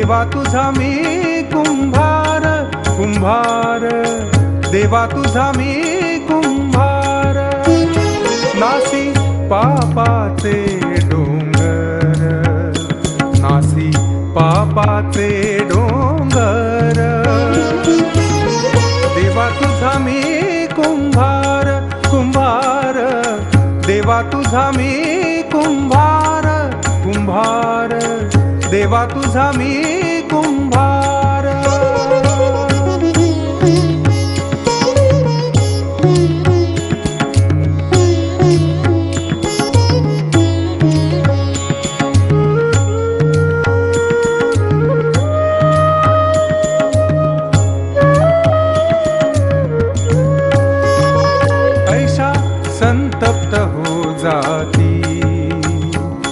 देवा तुझा मी कुंभार कुंभार. देवा तुझा मी कुंभार. नासी पापाचे डोंगर. नासी पापाचे डोंगर. देवा तुझा मी कुंभार कुंभार. देवा तुझा मी कुंभार. देवा तुझा मी कुंभार. ऐसा संतप्त हो जाती.